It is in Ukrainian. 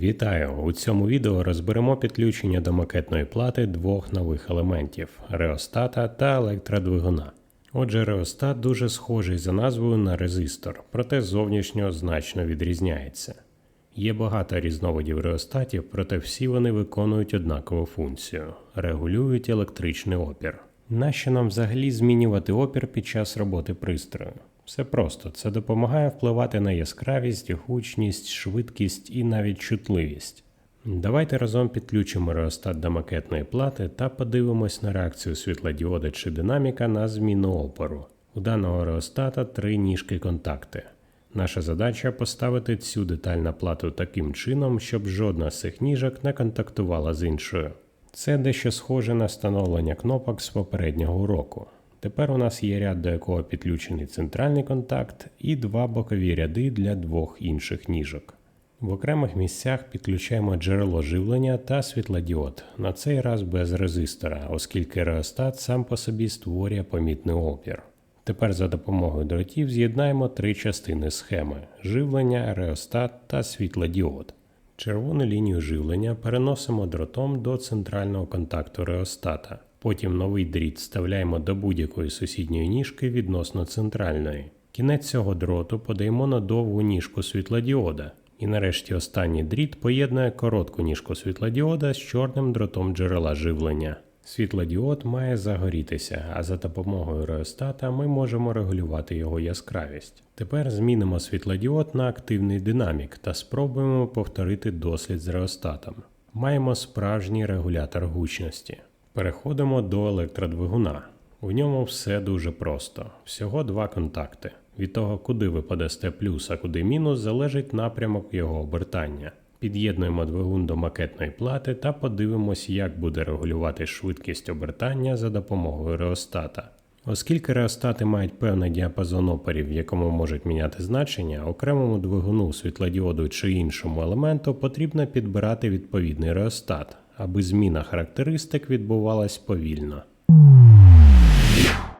Вітаю! У цьому відео розберемо підключення до макетної плати двох нових елементів реостата та електродвигуна. Отже, реостат дуже схожий за назвою на резистор, проте зовнішньо значно відрізняється. Є багато різновидів реостатів, проте всі вони виконують однакову функцію регулюють електричний опір. Нащо нам взагалі змінювати опір під час роботи пристрою? Все просто це допомагає впливати на яскравість, гучність, швидкість і навіть чутливість. Давайте разом підключимо реостат до макетної плати та подивимось на реакцію світлодіода чи динаміка на зміну опору. У даного реостата три ніжки контакти. Наша задача поставити цю деталь на плату таким чином, щоб жодна з цих ніжок не контактувала з іншою. Це дещо схоже на встановлення кнопок з попереднього уроку. Тепер у нас є ряд, до якого підключений центральний контакт, і два бокові ряди для двох інших ніжок. В окремих місцях підключаємо джерело живлення та світлодіод, на цей раз без резистора, оскільки реостат сам по собі створює помітний опір. Тепер за допомогою дротів з'єднаємо три частини схеми: живлення, реостат та світлодіод. Червону лінію живлення переносимо дротом до центрального контакту реостата. Потім новий дріт вставляємо до будь-якої сусідньої ніжки відносно центральної. Кінець цього дроту подаємо на довгу ніжку світлодіода. І нарешті останній дріт поєднує коротку ніжку світлодіода з чорним дротом джерела живлення. Світлодіод має загорітися, а за допомогою реостата ми можемо регулювати його яскравість. Тепер змінимо світлодіод на активний динамік та спробуємо повторити дослід з реостатом. Маємо справжній регулятор гучності. Переходимо до електродвигуна. У ньому все дуже просто. Всього два контакти. Від того, куди ви подасте плюс, а куди мінус, залежить напрямок його обертання. Під'єднуємо двигун до макетної плати та подивимось, як буде регулювати швидкість обертання за допомогою реостата. Оскільки реостати мають певний діапазон опорів, в якому можуть міняти значення, окремому двигуну, світлодіоду чи іншому елементу потрібно підбирати відповідний реостат, аби зміна характеристик відбувалась повільно.